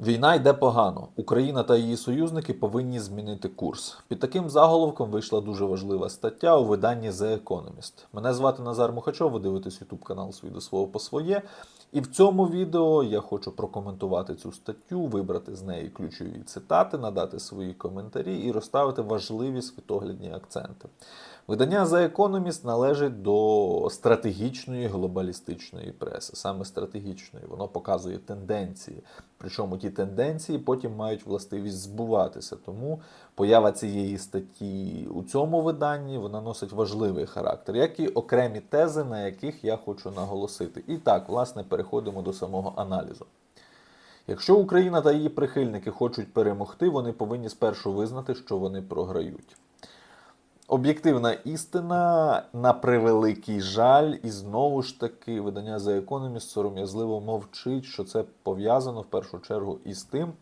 Війна йде погано. Україна та її союзники повинні змінити курс. Під таким заголовком вийшла дуже важлива стаття у виданні The Economist. Мене звати Назар Мухачов, ви дивитесь YouTube канал «Свій до свого по своє. І в цьому відео я хочу прокоментувати цю статтю, вибрати з неї ключові цитати, надати свої коментарі і розставити важливі світоглядні акценти. Видання The Economist належить до стратегічної глобалістичної преси, саме стратегічної. Воно показує тенденції. Причому ті тенденції потім мають властивість збуватися. Тому поява цієї статті у цьому виданні вона носить важливий характер, як і окремі тези, на яких я хочу наголосити. І так, власне, переходимо до самого аналізу. Якщо Україна та її прихильники хочуть перемогти, вони повинні спершу визнати, що вони програють. Об'єктивна істина на превеликий жаль, і знову ж таки видання The Economist сором'язливо мовчить, що це пов'язано в першу чергу із тим,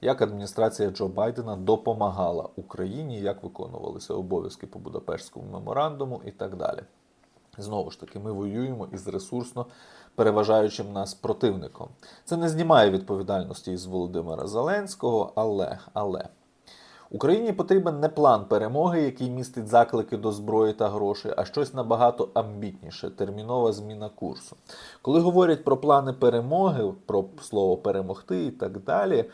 як адміністрація Джо Байдена допомагала Україні, як виконувалися обов'язки по Будапештському меморандуму і так далі. Знову ж таки, ми воюємо із ресурсно переважаючим нас противником. Це не знімає відповідальності із Володимира Зеленського, але, але. Україні потрібен не план перемоги, який містить заклики до зброї та грошей, а щось набагато амбітніше термінова зміна курсу. Коли говорять про плани перемоги, про слово перемогти і так далі,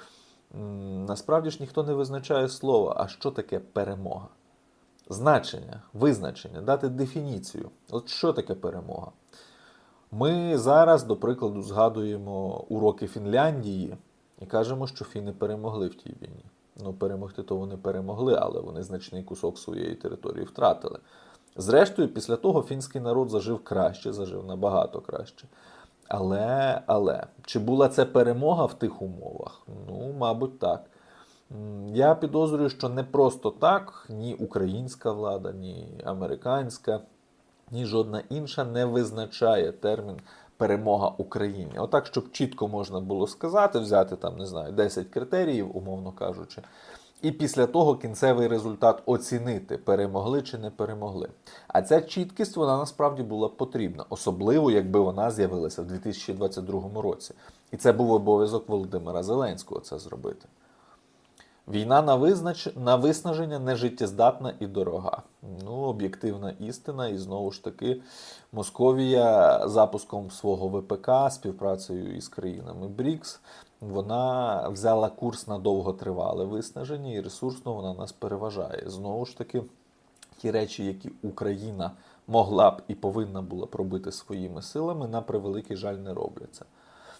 насправді ж ніхто не визначає слова, а що таке перемога. Значення, визначення, дати дефініцію. От що таке перемога? Ми зараз, до прикладу, згадуємо уроки Фінляндії і кажемо, що фіни перемогли в тій війні. Ну, перемогти то вони перемогли, але вони значний кусок своєї території втратили. Зрештою, після того фінський народ зажив краще, зажив набагато краще. Але, але, чи була це перемога в тих умовах? Ну, мабуть, так. Я підозрюю, що не просто так ні українська влада, ні американська, ні жодна інша не визначає термін перемога Україні. Отак, щоб чітко можна було сказати, взяти там, не знаю, 10 критеріїв, умовно кажучи, і після того кінцевий результат оцінити, перемогли чи не перемогли. А ця чіткість вона насправді була потрібна, особливо якби вона з'явилася в 2022 році. І це був обов'язок Володимира Зеленського це зробити. Війна на, визнач... на виснаження нежиттєздатна і дорога. Ну, об'єктивна істина, і знову ж таки, Московія запуском свого ВПК, співпрацею із країнами БРІКС, вона взяла курс на довготривале виснаження, і ресурсно вона нас переважає. Знову ж таки, ті речі, які Україна могла б і повинна була б робити своїми силами, на превеликий жаль не робляться.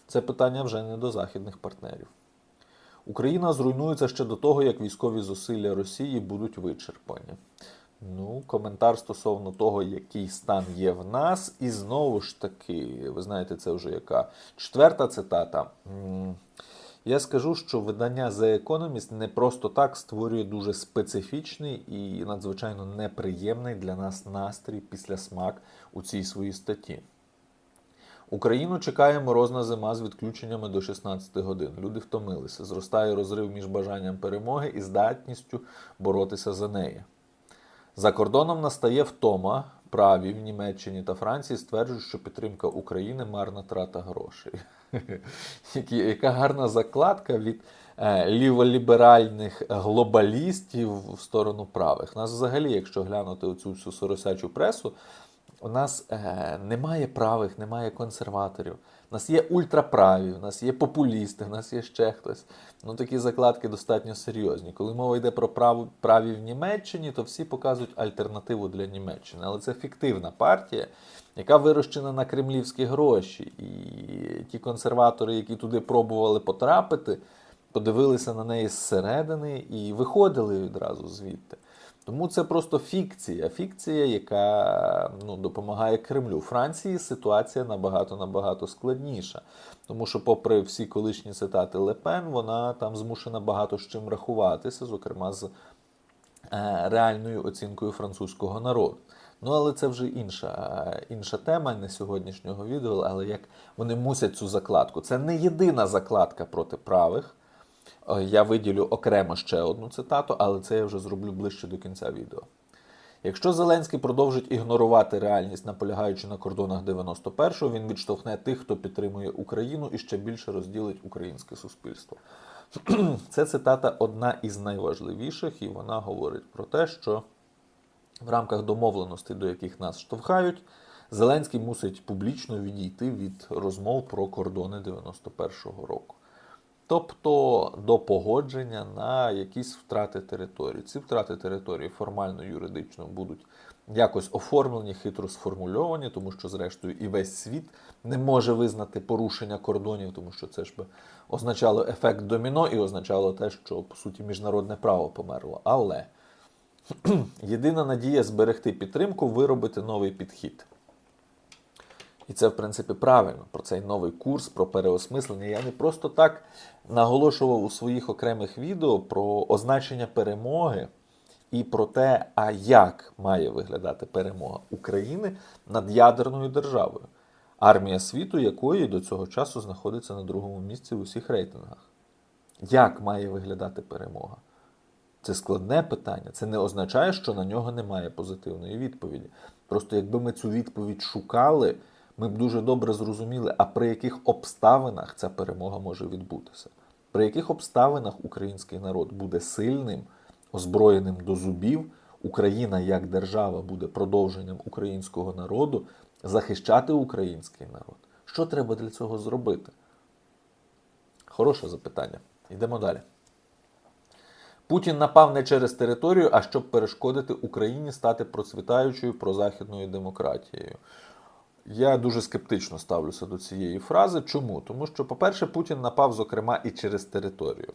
Це питання вже не до західних партнерів. Україна зруйнується ще до того, як військові зусилля Росії будуть вичерпані. Ну, коментар стосовно того, який стан є в нас, і знову ж таки, ви знаєте, це вже яка четверта цитата. Я скажу, що видання The Economist не просто так створює дуже специфічний і надзвичайно неприємний для нас настрій після смак у цій своїй статті. Україну чекає морозна зима з відключеннями до 16 годин. Люди втомилися. Зростає розрив між бажанням перемоги і здатністю боротися за неї. За кордоном настає втома. Праві в Німеччині та Франції стверджують, що підтримка України марна трата грошей. Яка гарна закладка від е, ліволіберальних глобалістів в сторону правих. Нас взагалі, якщо глянути оцю всю соросячу пресу, у нас е, немає правих, немає консерваторів. У нас є ультраправі, у нас є популісти, у нас є ще хтось. Ну такі закладки достатньо серйозні. Коли мова йде про прав, праві в Німеччині, то всі показують альтернативу для Німеччини. Але це фіктивна партія, яка вирощена на кремлівські гроші. І ті консерватори, які туди пробували потрапити, подивилися на неї зсередини і виходили відразу звідти. Тому це просто фікція. Фікція, яка ну, допомагає Кремлю. У Франції ситуація набагато набагато складніша. Тому що, попри всі колишні цитати Лепен, вона там змушена багато з чим рахуватися, зокрема з е, реальною оцінкою французького народу. Ну, але це вже інша, е, інша тема не сьогоднішнього відео, але як вони мусять цю закладку. Це не єдина закладка проти правих. Е, Я виділю окремо ще одну цитату, але це я вже зроблю ближче до кінця відео. Якщо Зеленський продовжить ігнорувати реальність, наполягаючи на кордонах 91-го, він відштовхне тих, хто підтримує Україну і ще більше розділить українське суспільство. Це цитата одна із найважливіших, і вона говорить про те, що в рамках домовленостей, до яких нас штовхають, Зеленський мусить публічно відійти від розмов про кордони 91-го року. Тобто до погодження на якісь втрати території. Ці втрати території формально юридично будуть якось оформлені, хитро сформульовані, тому що, зрештою, і весь світ не може визнати порушення кордонів, тому що це ж би означало ефект доміно і означало те, що по суті міжнародне право померло. Але єдина надія зберегти підтримку, виробити новий підхід. І це, в принципі, правильно про цей новий курс, про переосмислення. Я не просто так наголошував у своїх окремих відео про означення перемоги і про те, а як має виглядати перемога України над ядерною державою, армія світу, якої до цього часу знаходиться на другому місці в усіх рейтингах. Як має виглядати перемога? Це складне питання. Це не означає, що на нього немає позитивної відповіді. Просто якби ми цю відповідь шукали, ми б дуже добре зрозуміли, а при яких обставинах ця перемога може відбутися. При яких обставинах український народ буде сильним, озброєним до зубів, Україна як держава буде продовженням українського народу, захищати український народ. Що треба для цього зробити? Хороше запитання. Йдемо далі. Путін напав не через територію, а щоб перешкодити Україні стати процвітаючою прозахідною демократією. Я дуже скептично ставлюся до цієї фрази. Чому? Тому що, по-перше, Путін напав, зокрема, і через територію.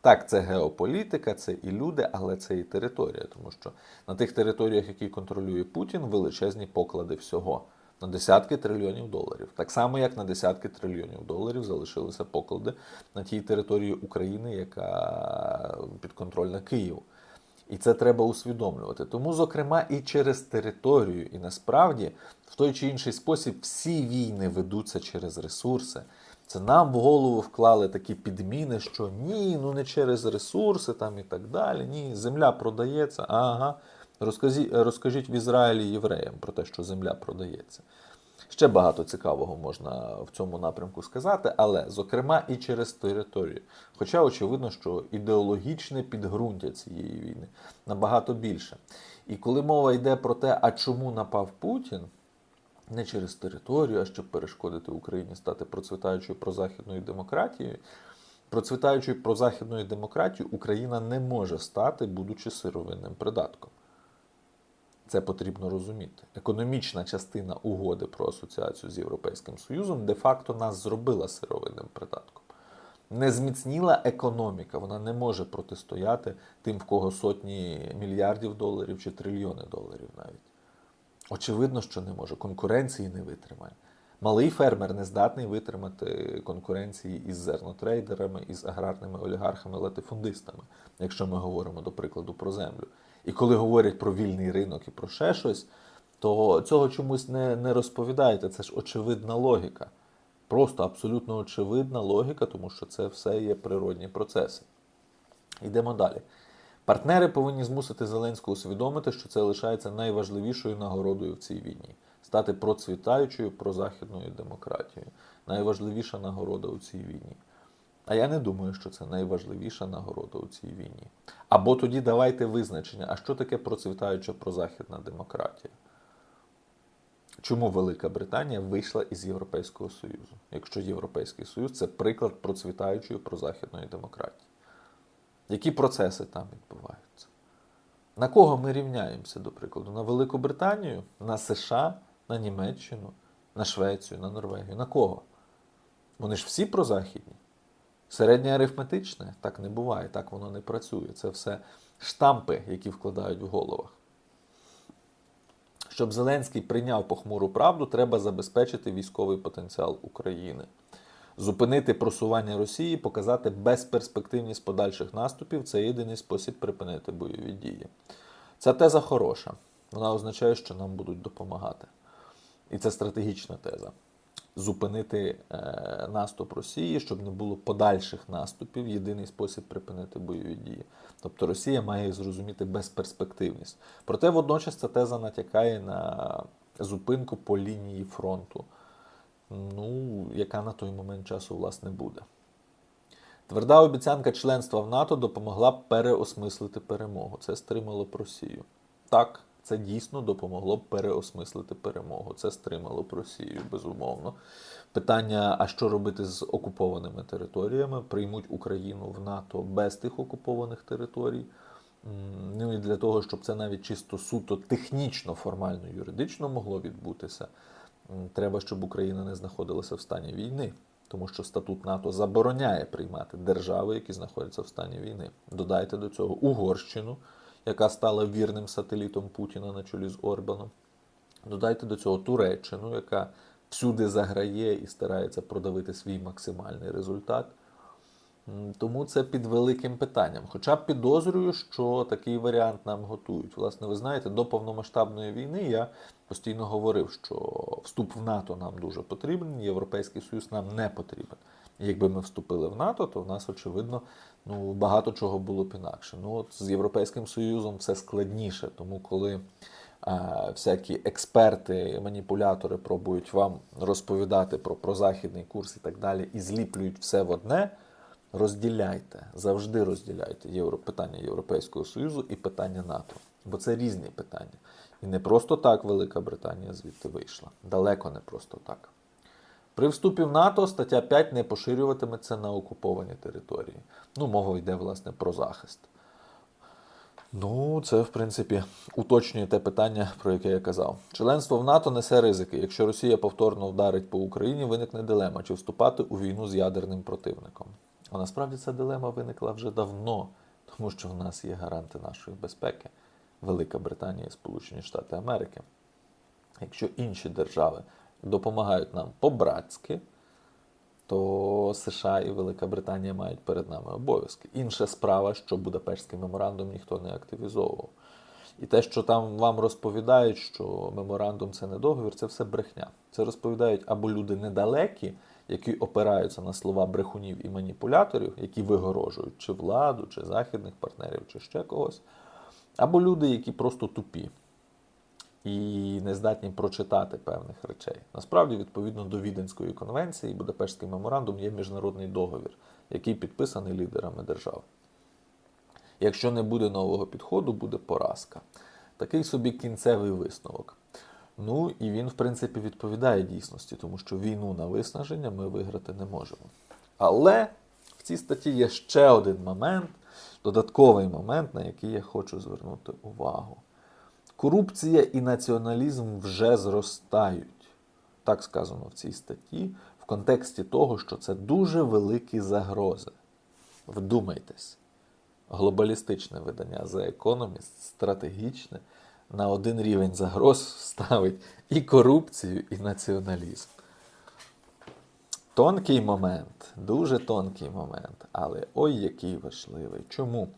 Так, це геополітика, це і люди, але це і територія, тому що на тих територіях, які контролює Путін, величезні поклади всього на десятки трильйонів доларів. Так само, як на десятки трильйонів доларів залишилися поклади на тій території України, яка підконтрольна Києву. І це треба усвідомлювати. Тому, зокрема, і через територію, і насправді в той чи інший спосіб всі війни ведуться через ресурси. Це нам в голову вклали такі підміни, що ні, ну не через ресурси там і так далі. Ні, земля продається. Ага. Розкажіть, розкажіть в Ізраїлі євреям про те, що земля продається. Ще багато цікавого можна в цьому напрямку сказати, але зокрема і через територію. Хоча очевидно, що ідеологічне підґрунтя цієї війни набагато більше. І коли мова йде про те, а чому напав Путін, не через територію, а щоб перешкодити Україні стати процвітаючою прозахідною демократією, процвітаючою прозахідною демократією Україна не може стати, будучи сировинним придатком. Це потрібно розуміти. Економічна частина угоди про асоціацію з Європейським Союзом де-факто нас зробила сировинним придатком. Не зміцніла економіка, вона не може протистояти тим, в кого сотні мільярдів доларів чи трильйони доларів навіть. Очевидно, що не може. Конкуренції не витримає. Малий фермер не здатний витримати конкуренції із зернотрейдерами, із аграрними олігархами, латифундистами, якщо ми говоримо, до прикладу, про землю. І коли говорять про вільний ринок і про ще щось, то цього чомусь не, не розповідаєте. Це ж очевидна логіка. Просто абсолютно очевидна логіка, тому що це все є природні процеси. Йдемо далі. Партнери повинні змусити Зеленського усвідомити, що це лишається найважливішою нагородою в цій війні стати процвітаючою прозахідною демократією. Найважливіша нагорода у цій війні. А я не думаю, що це найважливіша нагорода у цій війні. Або тоді давайте визначення, а що таке процвітаюча прозахідна демократія? Чому Велика Британія вийшла із Європейського Союзу, якщо Європейський Союз це приклад процвітаючої прозахідної демократії? Які процеси там відбуваються? На кого ми рівняємося, до прикладу? На Велику Британію, на США, на Німеччину, на Швецію, на Норвегію? На кого? Вони ж всі прозахідні. Середнє арифметичне так не буває, так воно не працює. Це все штампи, які вкладають в головах. Щоб Зеленський прийняв похмуру правду, треба забезпечити військовий потенціал України, зупинити просування Росії, показати безперспективність подальших наступів це єдиний спосіб припинити бойові дії. Ця теза хороша. Вона означає, що нам будуть допомагати. І це стратегічна теза. Зупинити е, наступ Росії, щоб не було подальших наступів. Єдиний спосіб припинити бойові дії. Тобто Росія має зрозуміти безперспективність. Проте водночас ця теза натякає на зупинку по лінії фронту, ну, яка на той момент часу власне буде. Тверда обіцянка членства в НАТО допомогла переосмислити перемогу. Це стримало б Росію. Так, це дійсно допомогло б переосмислити перемогу. Це стримало б Росію, безумовно. Питання: а що робити з окупованими територіями? Приймуть Україну в НАТО без тих окупованих територій. Ну і для того, щоб це навіть чисто суто технічно, формально, юридично могло відбутися, треба, щоб Україна не знаходилася в стані війни. Тому що статут НАТО забороняє приймати держави, які знаходяться в стані війни. Додайте до цього Угорщину, яка стала вірним сателітом Путіна на чолі з Орбаном. Додайте до цього Туреччину, яка всюди заграє і старається продавити свій максимальний результат. Тому це під великим питанням. Хоча підозрюю, що такий варіант нам готують. Власне, ви знаєте, до повномасштабної війни я постійно говорив, що вступ в НАТО нам дуже потрібен, Європейський Союз нам не потрібен. Якби ми вступили в НАТО, то в нас, очевидно, ну, багато чого було б інакше. Ну, от з Європейським Союзом все складніше, тому коли а, всякі експерти, маніпулятори пробують вам розповідати про прозахідний курс і так далі, і зліплюють все в одне. Розділяйте, завжди розділяйте євро, питання Європейського Союзу і питання НАТО. Бо це різні питання. І не просто так Велика Британія звідти вийшла. Далеко не просто так. При вступі в НАТО стаття 5 не поширюватиметься на окуповані території. Ну, мова йде, власне, про захист. Ну, це, в принципі, уточнює те питання, про яке я казав. Членство в НАТО несе ризики. Якщо Росія повторно вдарить по Україні, виникне дилема, чи вступати у війну з ядерним противником. А насправді ця дилема виникла вже давно, тому що в нас є гаранти нашої безпеки Велика Британія і Сполучені Штати Америки. Якщо інші держави допомагають нам по-братськи, то США і Велика Британія мають перед нами обов'язки. Інша справа, що Будапештський меморандум ніхто не активізовував. І те, що там вам розповідають, що меморандум це не договір, це все брехня. Це розповідають або люди недалекі, які опираються на слова брехунів і маніпуляторів, які вигорожують чи владу, чи західних партнерів, чи ще когось, або люди, які просто тупі і не здатні прочитати певних речей. Насправді, відповідно до Віденської конвенції, Будапештський меморандум є міжнародний договір, який підписаний лідерами держав. Якщо не буде нового підходу, буде поразка. Такий собі кінцевий висновок. Ну і він, в принципі, відповідає дійсності, тому що війну на виснаження ми виграти не можемо. Але в цій статті є ще один момент, додатковий момент, на який я хочу звернути увагу. Корупція і націоналізм вже зростають. Так сказано в цій статті, в контексті того, що це дуже великі загрози. Вдумайтесь, глобалістичне видання The Economist стратегічне на один рівень загроз ставить і корупцію, і націоналізм. Тонкий момент, дуже тонкий момент, але ой, який важливий. Чому?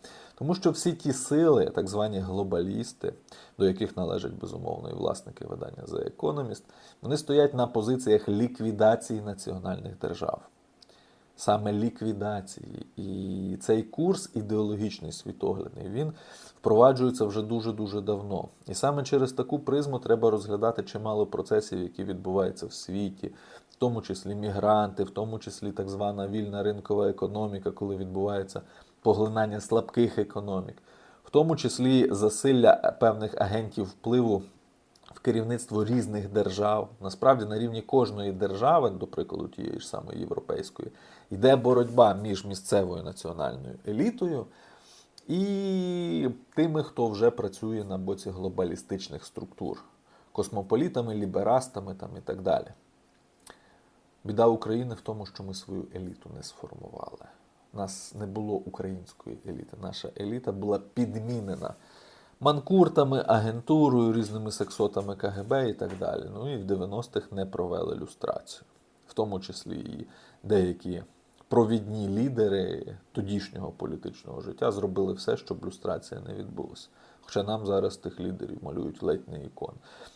Тому що всі ті сили, так звані глобалісти, до яких належать безумовно і власники видання The Economist, вони стоять на позиціях ліквідації національних держав. Саме ліквідації. І цей курс ідеологічний світоглядний, він впроваджується вже дуже-дуже давно. І саме через таку призму треба розглядати чимало процесів, які відбуваються в світі, в тому числі мігранти, в тому числі так звана вільна ринкова економіка, коли відбувається поглинання слабких економік, в тому числі засилля певних агентів впливу в керівництво різних держав. Насправді на рівні кожної держави, до прикладу тієї ж самої європейської, йде боротьба між місцевою національною елітою і тими, хто вже працює на боці глобалістичних структур, космополітами, ліберастами там і так далі. Біда України в тому, що ми свою еліту не сформували. Нас не було української еліти. Наша еліта була підмінена манкуртами, агентурою, різними сексотами КГБ і так далі. Ну і в 90-х не провели люстрацію, в тому числі і деякі провідні лідери тодішнього політичного життя зробили все, щоб люстрація не відбулася. Хоча нам зараз тих лідерів малюють ледь не ікон.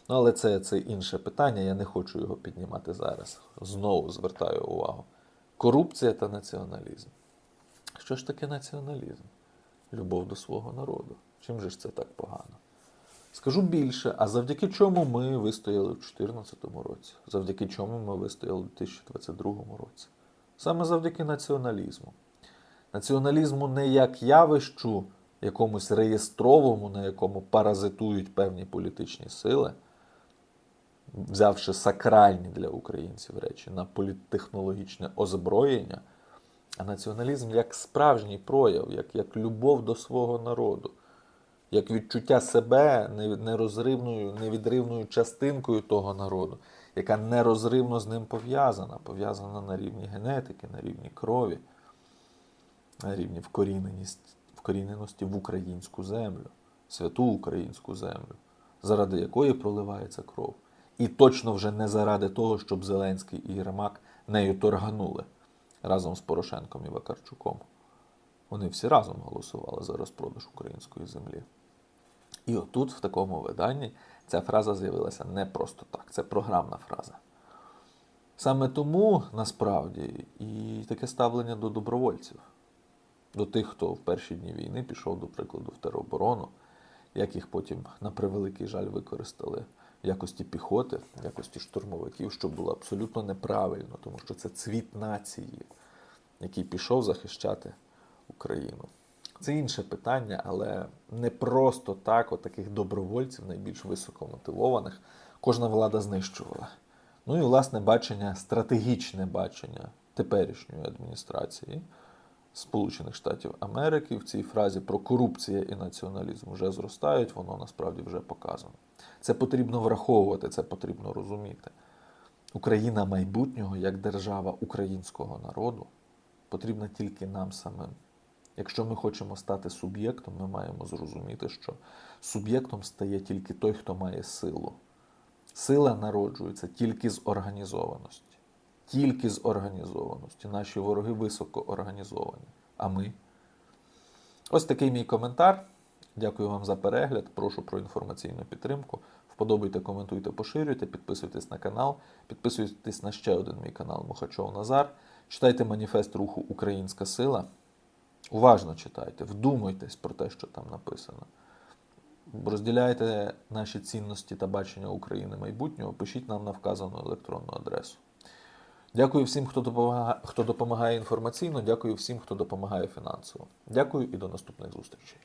Ну, але це, це інше питання, я не хочу його піднімати зараз. Знову звертаю увагу. Корупція та націоналізм. Що ж таке націоналізм? Любов до свого народу. Чим же ж це так погано? Скажу більше, а завдяки чому ми вистояли у 2014 році? Завдяки чому ми вистояли у 2022 році? Саме завдяки націоналізму. Націоналізму не як явищу, якомусь реєстровому, на якому паразитують певні політичні сили, взявши сакральні для українців речі на політтехнологічне озброєння, а націоналізм як справжній прояв, як, як любов до свого народу, як відчуття себе нерозривною, невідривною частинкою того народу, яка нерозривно з ним пов'язана, пов'язана на рівні генетики, на рівні крові, на рівні вкоріненості в українську землю, святу українську землю, заради якої проливається кров. І точно вже не заради того, щоб Зеленський і Єрмак нею торганули разом з Порошенком і Вакарчуком. Вони всі разом голосували за розпродаж української землі. І отут, в такому виданні, ця фраза з'явилася не просто так, це програмна фраза. Саме тому насправді і таке ставлення до добровольців, до тих, хто в перші дні війни пішов, до прикладу, в тероборону, як їх потім, на превеликий жаль, використали якості піхоти, якості штурмовиків, що було абсолютно неправильно, тому що це цвіт нації, який пішов захищати Україну. Це інше питання, але не просто так, от таких добровольців, найбільш високомотивованих, кожна влада знищувала. Ну і власне бачення, стратегічне бачення теперішньої адміністрації Сполучених Штатів Америки в цій фразі про корупція і націоналізм вже зростають, воно насправді вже показано. Це потрібно враховувати, це потрібно розуміти. Україна майбутнього як держава українського народу потрібна тільки нам самим. Якщо ми хочемо стати суб'єктом, ми маємо зрозуміти, що суб'єктом стає тільки той, хто має силу. Сила народжується тільки з організованості. Тільки з організованості. Наші вороги високо організовані. А ми? Ось такий мій коментар. Дякую вам за перегляд. Прошу про інформаційну підтримку. Вподобайте, коментуйте, поширюйте, підписуйтесь на канал, підписуйтесь на ще один мій канал Мухачов Назар. Читайте маніфест руху Українська сила. Уважно читайте, вдумайтесь про те, що там написано. Розділяйте наші цінності та бачення України майбутнього, пишіть нам на вказану електронну адресу. Дякую всім, хто допомагає, хто допомагає інформаційно, дякую всім, хто допомагає фінансово. Дякую і до наступних зустрічей.